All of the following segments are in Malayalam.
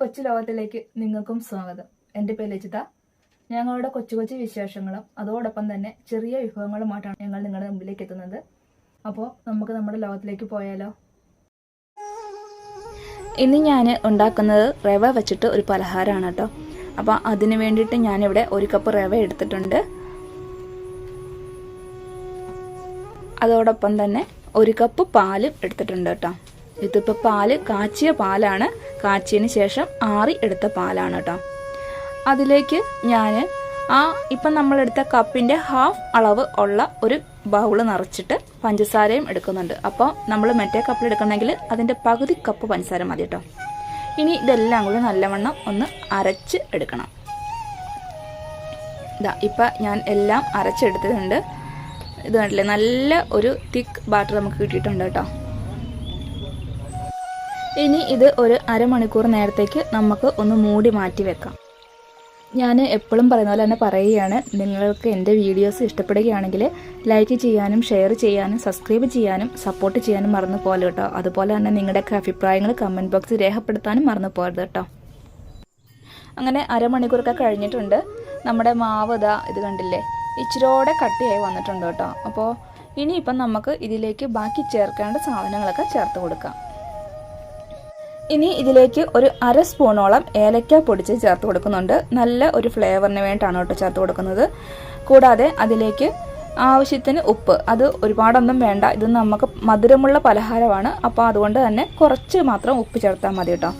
കൊച്ചു ലോകത്തിലേക്ക് നിങ്ങൾക്കും സ്വാഗതം. എന്റെ പേര് ലജിത. ഞങ്ങളുടെ കൊച്ചു കൊച്ചു വിശേഷങ്ങളും അതോടൊപ്പം തന്നെ ചെറിയ വിഭവങ്ങളുമായിട്ടാണ് ഞങ്ങൾ നിങ്ങളുടെ മുമ്പിലേക്ക് എത്തുന്നത്. അപ്പോൾ നമുക്ക് നമ്മുടെ ലോകത്തിലേക്ക് പോയാലോ? ഇന്ന് ഞാൻ ഉണ്ടാക്കുന്നത് റവ വെച്ചിട്ട് ഒരു പലഹാരമാണ് കേട്ടോ. അപ്പോൾ അതിന് വേണ്ടിയിട്ട് ഞാനിവിടെ ഒരു കപ്പ് റവ എടുത്തിട്ടുണ്ട്. അതോടൊപ്പം തന്നെ ഒരു കപ്പ് പാലും എടുത്തിട്ടുണ്ട് കേട്ടോ. ഇതിപ്പോൾ പാൽ കാച്ചിയ പാലാണ്. കാച്ചിയതിന് ശേഷം ആറി എടുത്ത പാലാണ് കേട്ടോ അതിലേക്ക് ഞാൻ ആ ഇപ്പം നമ്മളെടുത്ത കപ്പിന്റെ ഹാഫ് അളവ് ഉള്ള ഒരു ബൗൾ നിറച്ചിട്ട് പഞ്ചസാരയും എടുക്കുന്നുണ്ട്. അപ്പോൾ നമ്മൾ മറ്റേ കപ്പിൽ എടുക്കണമെങ്കിൽ അതിന്റെ പകുതി കപ്പ് പഞ്ചസാര മതി കേട്ടോ ഇനി ഇതെല്ലാം കൂടി നല്ലവണ്ണം ഒന്ന് അരച്ച് എടുക്കണം. ഇതാ ഇപ്പം ഞാൻ എല്ലാം അരച്ചെടുത്തിട്ടുണ്ട്. ഇത് കണ്ടില്ലേ? നല്ല ഒരു തിക്ക് ബാറ്റർ നമുക്ക് കിട്ടിയിട്ടുണ്ട് കേട്ടോ ഇനി ഇത് ഒരു അരമണിക്കൂർ നേരത്തേക്ക് നമുക്ക് ഒന്ന് മൂടി മാറ്റി വെക്കാം. ഞാൻ എപ്പോഴും പറയുന്ന പോലെ തന്നെ പറയുകയാണ്. നിങ്ങൾക്ക് എന്റെ വീഡിയോസ് ഇഷ്ടപ്പെടുകയാണെങ്കിൽ ലൈക്ക് ചെയ്യാനും ഷെയർ ചെയ്യാനും സബ്സ്ക്രൈബ് ചെയ്യാനും സപ്പോർട്ട് ചെയ്യാനും മറന്നു പോലെ കേട്ടോ. അതുപോലെ തന്നെ നിങ്ങളുടെയൊക്കെ അഭിപ്രായങ്ങൾ കമന്റ് ബോക്സിൽ രേഖപ്പെടുത്താനും മറന്നു പോകരുത് കേട്ടോ. അങ്ങനെ അരമണിക്കൂറൊക്കെ കഴിഞ്ഞിട്ടുണ്ട്. നമ്മുടെ മാവ് ഇതാ ഇത് കണ്ടില്ലേ? ഇച്ചിരോടെ കട്ടിയായി വന്നിട്ടുണ്ട് കേട്ടോ. അപ്പോൾ ഇനിയിപ്പം നമുക്ക് ഇതിലേക്ക് ബാക്കി ചേർക്കേണ്ട സാധനങ്ങളൊക്കെ ചേർത്ത് കൊടുക്കാം. ഇനി ഇതിലേക്ക് ഒരു അര സ്പൂണോളം ഏലക്ക പൊടിച്ച് ചേർത്ത് കൊടുക്കുന്നുണ്ട്. നല്ല ഒരു ഫ്ലേവറിന് വേണ്ടിയിട്ടാണ് കേട്ടോ ചേർത്ത് കൊടുക്കുന്നത്. കൂടാതെ അതിലേക്ക് ആവശ്യത്തിന് ഉപ്പ്. അത് ഒരുപാടൊന്നും വേണ്ട. ഇത് നമുക്ക് മധുരമുള്ള പലഹാരമാണ്. അപ്പോൾ അതുകൊണ്ട് തന്നെ കുറച്ച് മാത്രം ഉപ്പ് ചേർത്താൽ മതി കേട്ടോ.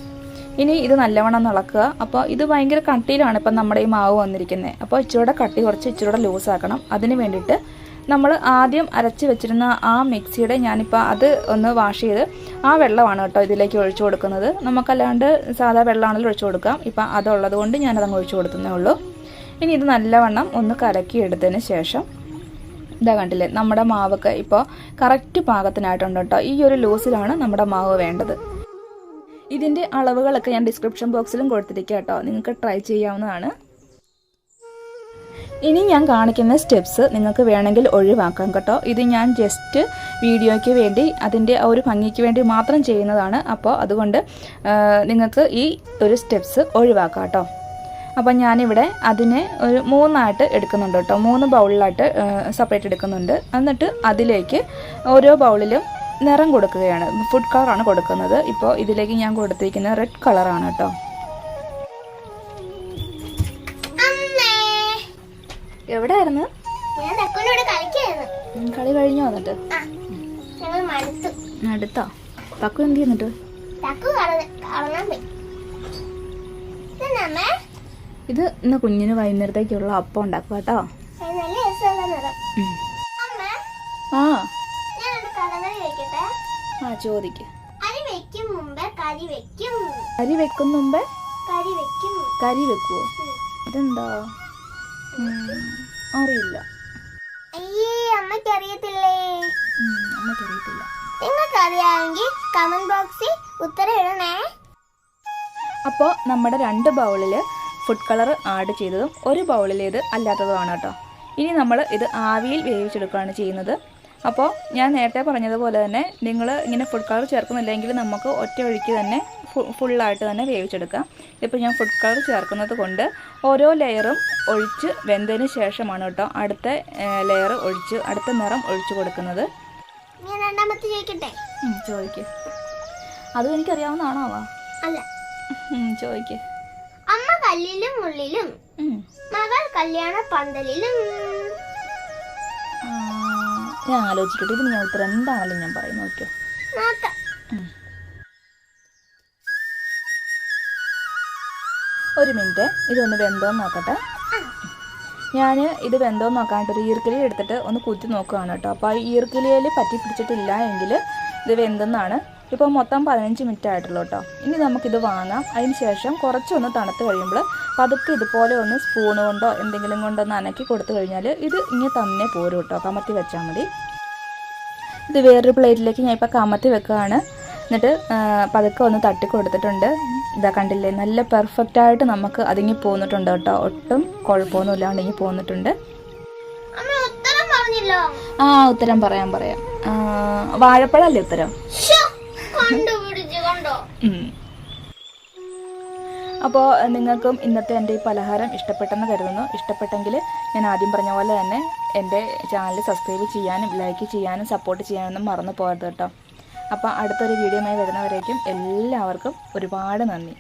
ഇനി ഇത് നല്ലവണ്ണം ഇളക്കുക. അപ്പോൾ ഇത് ഭയങ്കര കട്ടിയിലാണ് ഇപ്പം നമ്മുടെ ഈ മാവ് വന്നിരിക്കുന്നത്. അപ്പോൾ ഇച്ചിരൂടെ കട്ടി കുറച്ച് ഇച്ചിരൂടെ ലൂസ് ആക്കണം അതിന് വേണ്ടിയിട്ട് നമ്മൾ ആദ്യം അരച്ച് വെച്ചിരുന്ന ആ മിക്സിയുടെ ഞാനിപ്പോൾ അത് ഒന്ന് വാഷ് ചെയ്ത് ആ വെള്ളമാണ് കേട്ടോ ഇതിലേക്ക് ഒഴിച്ചു കൊടുക്കുന്നത്. നമുക്കല്ലാണ്ട് സാധാ വെള്ളമാണെങ്കിലും ഒഴിച്ചു കൊടുക്കാം ഇപ്പം അതുള്ളത് കൊണ്ട് ഞാനതങ്ങ് ഒഴിച്ചു കൊടുക്കുന്നേ ഉള്ളൂ. ഇനി ഇത് നല്ലവണ്ണം ഒന്ന് കലക്കി എടുത്തതിന് ശേഷം ഇതാ കണ്ടില്ലേ നമ്മുടെ മാവൊക്കെ ഇപ്പോൾ കറക്റ്റ് പാകത്തിനായിട്ടുണ്ട് കേട്ടോ. ഈ ഒരു ലൂസിലാണ് നമ്മുടെ മാവ് വേണ്ടത്. ഇതിന്റെ അളവുകളൊക്കെ ഞാൻ ഡിസ്ക്രിപ്ഷൻ ബോക്സിലും കൊടുത്തിരിക്കാം കേട്ടോ. നിങ്ങൾക്ക് ട്രൈ ചെയ്യാവുന്നതാണ്. ഇനി ഞാൻ കാണിക്കുന്ന സ്റ്റെപ്സ് നിങ്ങൾക്ക് വേണമെങ്കിൽ ഒഴിവാക്കാം കേട്ടോ. ഇത് ഞാൻ ജസ്റ്റ് വീഡിയോയ്ക്ക് വേണ്ടി അതിന്റെ ആ ഒരു ഭംഗിക്ക് വേണ്ടി മാത്രം ചെയ്യുന്നതാണ്. അപ്പോൾ അതുകൊണ്ട് നിങ്ങൾക്ക് ഈ ഒരു സ്റ്റെപ്സ് ഒഴിവാക്കാം കേട്ടോ. അപ്പം ഞാനിവിടെ അതിനെ ഒരു മൂന്നായിട്ട് എടുക്കുന്നുണ്ട് കേട്ടോ. മൂന്ന് ബൗളിലായിട്ട് സെപ്പറേറ്റ് എടുക്കുന്നുണ്ട്. എന്നിട്ട് അതിലേക്ക് ഓരോ ബൗളിലും നിറം കൊടുക്കുകയാണ്. ഫുഡ് കളറാണ് കൊടുക്കുന്നത്. ഇപ്പോൾ ഇതിലേക്ക് ഞാൻ കൊടുത്തിരിക്കുന്നത് റെഡ് കളറാണ് കേട്ടോ. ഉം, കളി കഴിഞ്ഞോ എന്നിട്ട്? അടുത്തോ തക്കു എന്ത് ചെയ്യുന്നിട്ട് ഇത് ഇന്ന് കുഞ്ഞിന് വൈകുന്നേരത്തേക്കുള്ള അപ്പം ഉണ്ടാക്കുക കേട്ടോ. ആ. ആ ചോദിക്ക്. കരി വെക്കും. മുമ്പേ? കരി വെക്കുവോ. ഇതെന്താ അറിയില്ല. നിങ്ങൾക്ക് അറിയാമെങ്കിൽ കമന്റ് ബോക്സിൽ ഉത്തരം ഇടണേ. അപ്പോൾ നമ്മുടെ രണ്ട് ബൗളിൽ ഫുഡ് കളർ ആഡ് ചെയ്തതും ഒരു ബൗളിലേത് അല്ലാത്തതുമാണ് കേട്ടോ. ഇനി നമ്മൾ ഇത് ആവിയിൽ വേവിച്ചെടുക്കുകയാണ് ചെയ്യുന്നത്. അപ്പോൾ ഞാൻ നേരത്തെ പറഞ്ഞതുപോലെ തന്നെ നിങ്ങൾ ഇങ്ങനെ ഫുഡ് കളർ ചേർക്കുന്നില്ലെങ്കിൽ നമുക്ക് ഒറ്റ ഒഴുക്കി തന്നെ ഫുള്ളായിട്ട് തന്നെ വേവിച്ചെടുക്കാം ഇപ്പോൾ ഞാൻ ഫുഡ് കളർ ചേർക്കുന്നത് കൊണ്ട് ഓരോ ലെയറും ഒഴിച്ച് വെന്തതിന് ശേഷമാണ് കേട്ടോ അടുത്ത ലെയർ ഒഴിച്ച് അടുത്ത നിറം ഒഴിച്ച് കൊടുക്കുന്നത്. രണ്ടാമത്തെ ചോദിക്കട്ടെ? ചോദിക്ക്. അതും എനിക്കറിയാവുന്നതാണോ അല്ല. ചോദിക്ക്. അമ്മ കല്ലിലും ഉള്ളിലും മകൾ കല്യാണ പന്തലിലും. ഞാൻ ആലോചിക്കട്ടെ ഇതിന് ഞാൻ ഉത്തരം എന്താണല്ലോ ഞാൻ പറയുന്നു നോക്കിയോ? നോക്കാം ഒരു മിനിറ്റ്. ഇതൊന്ന് വെന്തോന്ന് നോക്കട്ടെ. ഞാൻ ഇത് വെന്തോന്ന് നോക്കാനായിട്ട് ഒരു ഈർക്കിലി എടുത്തിട്ട് ഒന്ന് കുത്തി നോക്കുകയാണ് കേട്ടോ. അപ്പോൾ ആ ഈർക്കിലിയിൽ പറ്റി പിടിച്ചിട്ടില്ല എങ്കിൽ ഇത് വെന്തെന്നാണ്. ഇപ്പോൾ മൊത്തം പതിനഞ്ച് മിനിറ്റ് ആയിട്ടുള്ളൂ കേട്ടോ. ഇനി നമുക്കിത് വാങ്ങാം. അതിന് ശേഷം കുറച്ചൊന്ന് തണുത്ത് കഴിയുമ്പോൾ പതുക്കെ ഇതുപോലെ ഒന്ന് സ്പൂൺ കൊണ്ടോ എന്തെങ്കിലും കൊണ്ടോ ഒന്ന് അനക്കി കൊടുത്തു കഴിഞ്ഞാൽ ഇത് ഇങ്ങനെ തന്നെ പോരും കേട്ടോ. കമത്തി വെച്ചാൽ മതി. ഇത് വേറൊരു പ്ലേറ്റിലേക്ക് ഞാൻ ഇപ്പോൾ കമത്തി വെക്കുകയാണ് എന്നിട്ട് പതുക്കെ ഒന്ന് തട്ടി കൊടുത്തിട്ടുണ്ട്. ഇതാ കണ്ടില്ലേ? നല്ല പെർഫെക്റ്റ് ആയിട്ട് നമുക്ക് അതിങ്ങി പോന്നിട്ടുണ്ട് കേട്ടോ. ഒട്ടും കുഴപ്പമൊന്നും ഇല്ലാണ്ട് ഇങ്ങി പോന്നിട്ടുണ്ട് ആ ഉത്തരം പറയാം പറയാം. വാഴപ്പഴല്ലേ ഉത്തരം. അപ്പോൾ നിങ്ങൾക്കും ഇന്നത്തെ എന്റെ ഈ പലഹാരം ഇഷ്ടപ്പെട്ടെന്ന് കരുതുന്നു. ഇഷ്ടപ്പെട്ടെങ്കിൽ ഞാൻ ആദ്യം പറഞ്ഞ പോലെ തന്നെ എന്റെ ചാനൽ സബ്സ്ക്രൈബ് ചെയ്യാനും ലൈക്ക് ചെയ്യാനും സപ്പോർട്ട് ചെയ്യാനൊന്നും മറന്നു പോകരുത് കേട്ടോ. അപ്പോൾ അടുത്തൊരു വീഡിയോയുമായി വരുന്നവരേക്കും എല്ലാവർക്കും ഒരുപാട് നന്ദി.